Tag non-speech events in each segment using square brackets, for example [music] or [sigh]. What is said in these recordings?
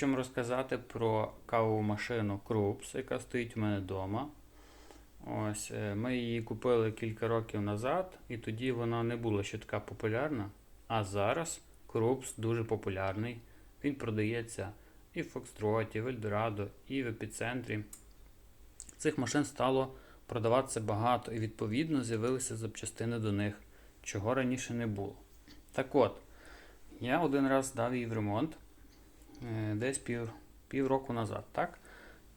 Вам розказати про кавову машину Krups, яка стоїть у мене вдома. Ось, е, ми її купили кілька років назад, і тоді вона не була ще така популярна. А зараз Krups дуже популярний. Він продається і в Фокстроті, в Ельдорадо, і в епіцентрі. Цих машин стало продаватися багато, і відповідно з'явилися запчастини до них, чого раніше не було. Так от, я один раз дав її в ремонт десь пів, пів року назад, так?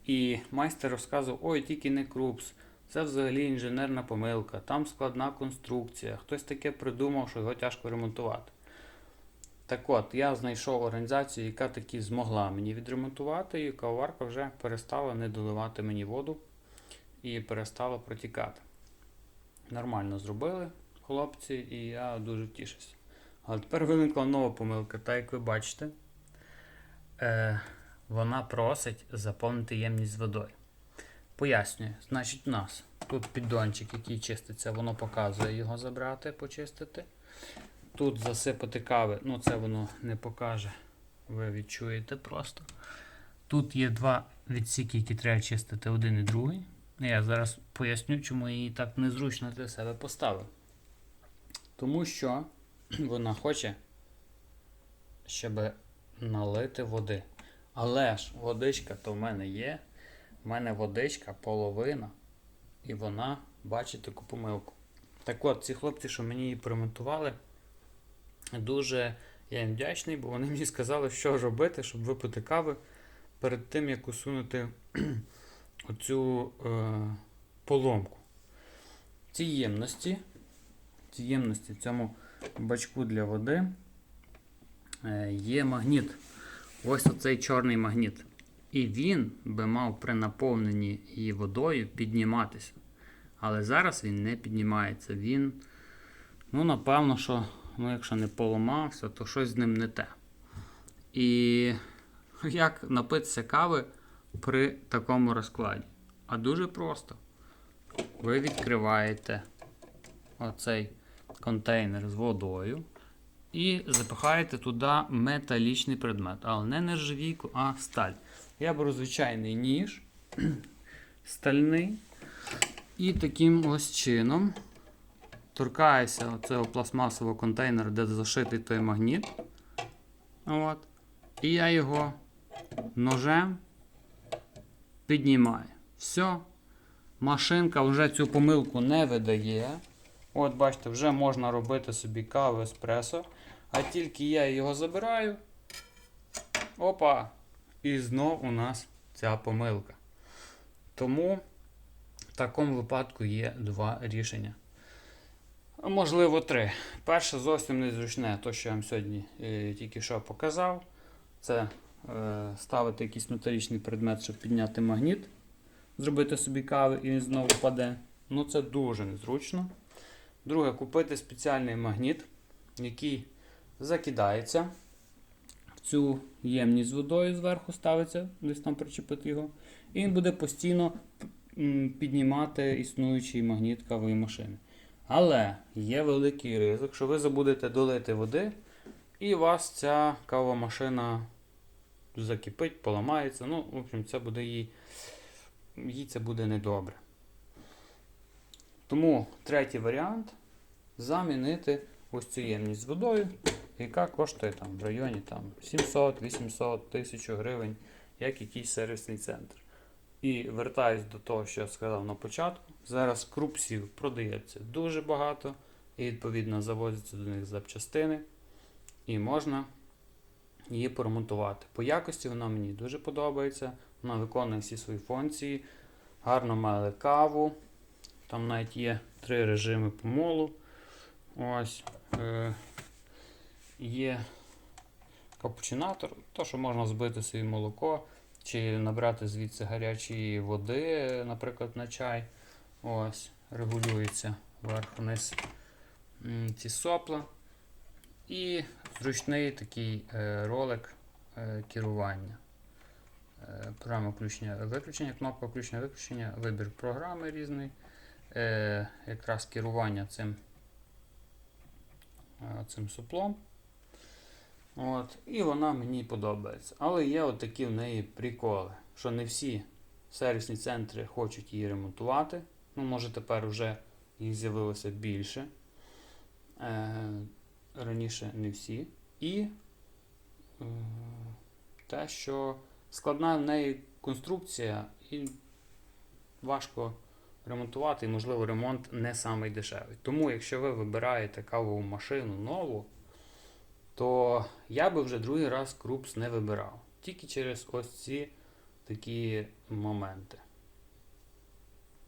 І майстер розказував, ой, тільки не крупс, це взагалі інженерна помилка, там складна конструкція, хтось таке придумав, що його тяжко ремонтувати. Так от, я знайшов організацію, яка таки змогла мені відремонтувати, і кавоварка вже перестала не доливати мені воду і перестала протікати. Нормально зробили хлопці, і я дуже тішуся. Але тепер виникла нова помилка, так як ви бачите, е, вона просить заповнити ємність водою. Пояснюю, значить, у нас тут піддончик, який чиститься, воно показує його забрати, почистити. Тут засипати кави, ну це воно не покаже. Ви відчуєте просто. Тут є два відсіки, які треба чистити, один і другий. Я зараз поясню, чому її так незручно для себе поставив. Тому що [clears throat] вона хоче, щоб налити води. Але ж водичка то в мене є. В мене водичка половина. І вона бачить таку помилку. Так от, ці хлопці, що мені її поремонтували, дуже я їм вдячний, бо вони мені сказали, що робити, щоб випити кави перед тим, як усунути [clears throat] оцю е, поломку. Ці ємності, ці ємності цьому бачку для води є магніт. Ось оцей чорний магніт. І він би мав при наповненні її водою підніматися. Але зараз він не піднімається. Він, ну, напевно, що, ну, якщо не поламався, то щось з ним не те. І [laughs] як напитися кави при такому розкладі? А дуже просто. Ви відкриваєте оцей контейнер з водою і запихаєте туди металічний предмет. Але не нержавійку, а сталь. Я беру звичайний ніж [clears throat] стальний. І таким ось чином торкаюся оцього пластмасового контейнера, де зашитий той магніт. От. І я його ножем піднімаю. Все. Машинка вже цю помилку не видає. От, бачите, вже можна робити собі каву еспресо. А тільки я його забираю. Опа! І знов у нас ця помилка. Тому в такому випадку є два рішення. Можливо, три. Перше зовсім незручне, то, що я вам сьогодні е, тільки що показав. Це е, ставити якийсь металічний предмет, щоб підняти магніт, зробити собі кави і він знову впаде. Ну це дуже незручно. Друге, купити спеціальний магніт, який закидається в цю ємність з водою зверху ставиться, десь там причепити його. І він буде постійно піднімати існуючий магніт кавової машини. Але є великий ризик, що ви забудете долити води, і у вас ця кавова машина закипить, поламається. Ну, в общем, це буде їй, їй це буде недобре. Тому третій варіант замінити ось цю ємність з водою, яка коштує там в районі там, 700, 800, 1000 гривень, як якийсь сервісний центр. І вертаюсь до того, що я сказав на початку. Зараз крупсів продається дуже багато, і відповідно завозяться до них запчастини, і можна її поремонтувати. По якості вона мені дуже подобається. Вона виконує всі свої функції, гарно мели каву. Там навіть є три режими помолу. Ось. Е, є капучинатор, то, що можна збити собі молоко, чи набрати звідси гарячої води, наприклад, на чай. Ось, регулюється вверх-вниз ці сопла. І зручний такий е, ролик е, керування. Програма включення виключення, кнопка включення виключення, вибір програми різний. Е, якраз керування цим, е, цим суплом. От, і вона мені подобається. Але є от в неї приколи, що не всі сервісні центри хочуть її ремонтувати. Ну, може, тепер вже їх з'явилося більше. Е, раніше не всі. І е, те, що складна в неї конструкція і важко ремонтувати, і, можливо, ремонт не самий дешевий. Тому, якщо ви вибираєте кавову машину нову, то я би вже другий раз крупс не вибирав. Тільки через ось ці такі моменти.